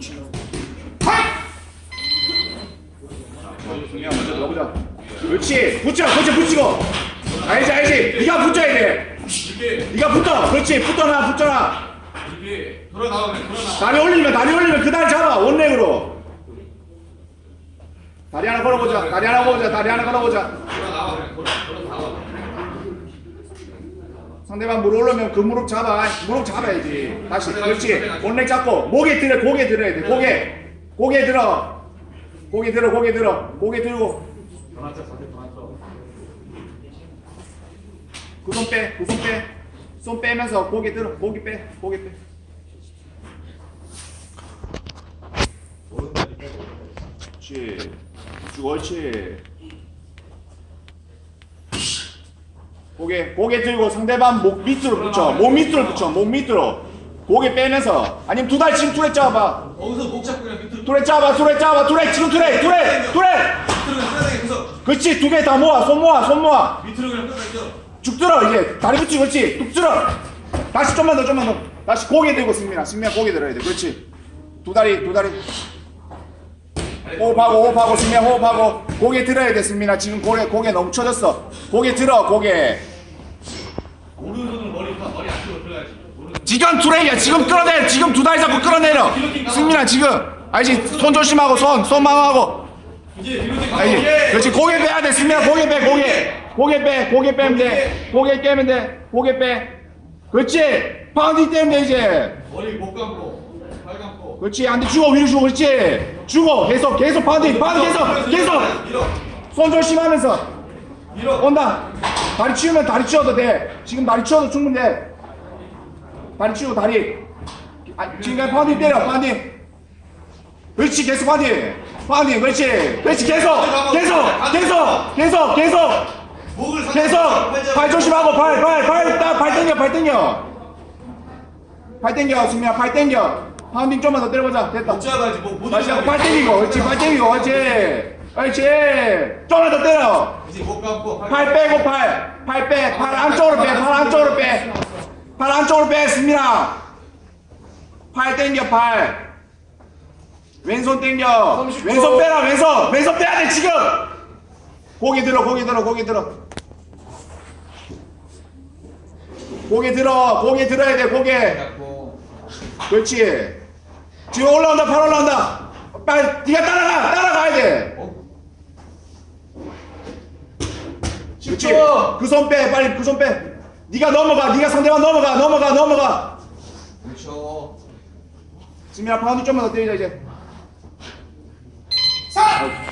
치려. 하! 중요한 먼저 넣어보자. 그렇지. 붙여. 그렇지 붙이고. 알지 알지. 네가 붙어야 돼. 네가 붙어. 그렇지. 붙어라 붙어라. 돌아 돌아. 다리 올리면 다리 올리면 그 다리 잡아. 원렉으로. 다리 하나 걸어보자. 다리 하나 걸어보자. 다리 하나 걸어보자. 돌아 나와 돌아 돌아 나와. 상대방 무릎 올라오면 그 무릎 잡아. 무릎 잡아야지. 다시. 그렇지. 원렉 잡고 목에 들어. 고개 들어야 돼. 고개. 고개 들어. 고개 들어. 고개 들어. 고개 들고. 그 손 빼. 그 손 빼. 손 빼면서 고개 들어. 고개 빼. 고개 빼. 그렇지. 쭉 옳지. 고개 고개 들고 상대방 목 밑으로 붙여. 목 밑으로 붙여. 목 밑으로. 고개 빼면서 아니면 두달 지금 둘에 잡아. 거기서 목 잡고 그냥 밑으로 둘에 잡아. 둘에 잡아. 둘에 지금 그냥 편하게 계속 그렇지 두 개 다 모아. 손 모아. 손 모아. 밑으로 그냥. 쭉 들어 이제 다리 붙이고 그렇지. 뚝 들어. 다시 좀만 더 좀만 더. 다시 고개 들고 승민아. 승민아 고개 들어야 돼. 그렇지. 두 다리 두 다리. 호흡하고 호흡하고 승민아 호흡하고 고개 들어야 돼 승민아 지금 고개 고개 너무 쳐졌어 고개 들어 고개 오른손으로 머리 파 머리 안쪽으로 들어가야지. 오른손. 지금 트레이야 지금 끌어내 지금 두 다리 잡고 끌어내려. 승민아 지금. 알지? 손 조심하고 손 손 망하고. 이제 뒤로 좀 알지? 그렇지. 고개 빼야 돼. 승민아 고개 빼 고개. 고개 빼 고개 빼면 돼. 고개. 깨면 돼. 고개 빼. 그렇지? 파운딩 돼 이제. 머리 목 감고 팔 감고. 그렇지. 안돼. 주고 위로 주고 그렇지? 주고 계속 계속 파운딩 파운딩 계속 계속. 손 조심하면서. 밀어. 온다. 다리 치우면 다리 치워도 돼. 지금 다리 치워도 충분히 돼. 다리 치우고 다리. 아, 지금까지 파운딩 때려, 파운딩. 그렇지, 계속 파운딩. 파운딩, 그렇지. 그렇지, 계속, 계속, 계속, 계속, 계속, 계속. 발 조심하고, 발, 발, 발, 딱, 발 당겨, 발 당겨. 발 당겨, 승민아, 발 당겨. 파운딩 좀만 더 때려보자. 됐다. 다시 한번 발 당기고, 그렇지, 발 당기고, 그렇지. 그렇지. 좀만 더 때려. 이제 목 감고 팔 빼고 팔, 팔 빼, 팔 안쪽으로 빼, 팔 안쪽으로 빼, 팔 안쪽으로 빼, 승민아. 팔 당겨, 팔. 왼손 당겨. 30초. 왼손 빼라, 왼손. 왼손 빼야 돼, 지금. 고개 들어, 고개 들어, 고개 들어. 고개 들어, 고개 들어야 돼, 고개. 그렇지. 지금 올라온다, 팔 올라온다. 빨리, 네가 따라가, 따라가야 돼. 어? 그렇지. 그 손 빼, 빨리 그 손 빼. 네가 넘어가, 네가 상대방 넘어가, 넘어가, 넘어가. 그렇죠. 지민아 파운드 좀만 더 때리자 이제. 사.